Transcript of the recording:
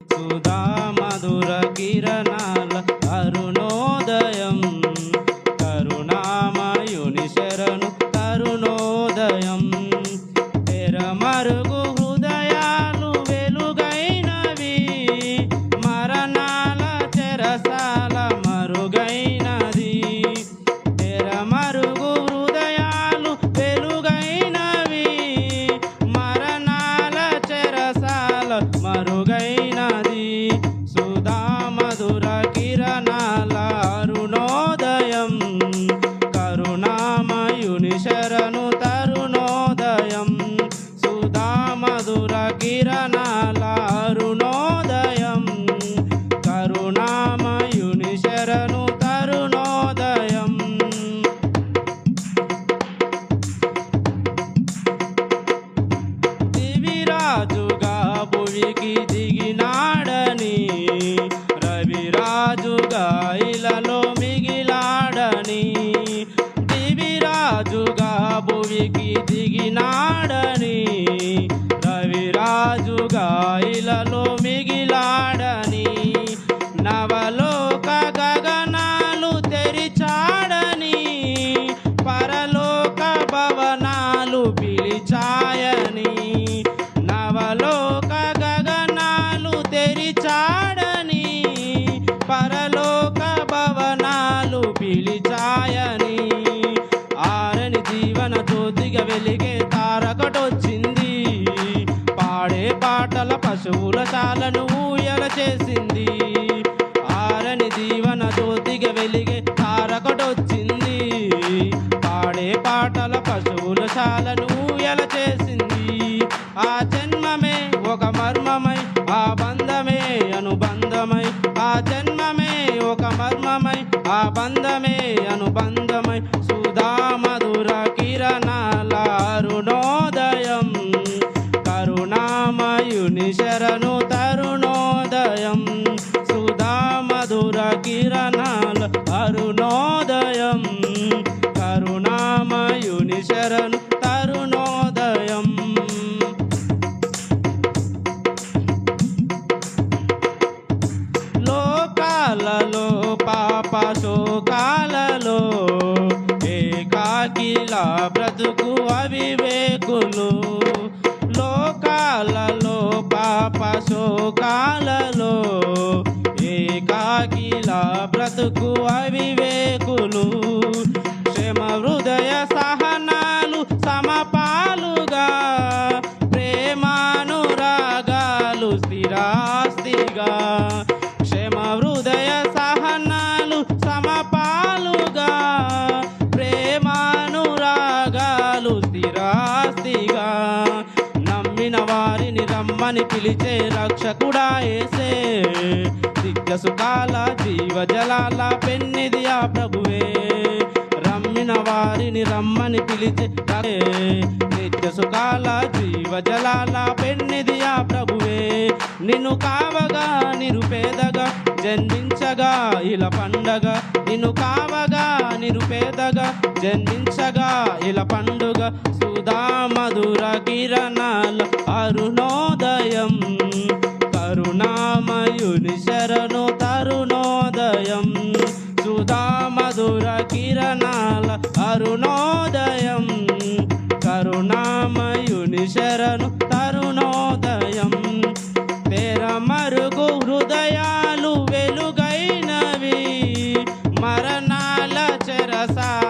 సుధా మధుర కిరణా పిలిచాయని ఆరని జీవన జ్యోతిగా వెలిగే తారకటొచ్చింది. పాడే పాటల పశువుల చాలను ఊయల చేసింది. బంధమే అనుబంధమై సుధామధుర మధుర కరుణామయుని శరణు తరుణోదయం. సుధామధుర కిరణాల అరుణోదయం. కరుణామయుని శరణు బ్రతుకు అవివేకులు. లోకాలలో పాప శోకాలలో ఏకాకిలా బ్రతుకు అవివే స్థిరాస్తిగా నమ్మిన వారిని రమ్మని పిలిచే రక్షకుడా ఏసే దిగ్గసుకాల జీవజలాల పెన్నిది ఆ ప్రభువే. రమ్మిన వారిని రమ్మని పిలిచే రక్షే. నిత్య సుఖాల జీవ పెన్నిది ఆ ప్రభువే. నిన్ను కావగా నిరుపేదగా జన్మించగా ఇలా పండగ నిన్ను కావగా నిరుపేదగా జన్మించగా ఇలా పండుగ సుధా మధుర కిరణాల అరుణోదయం. కరుణామయుని శరణు తరుణోదయం. సుధా మధుర కిరణాల అరుణోదయం. కరుణామయుని శరణు casa.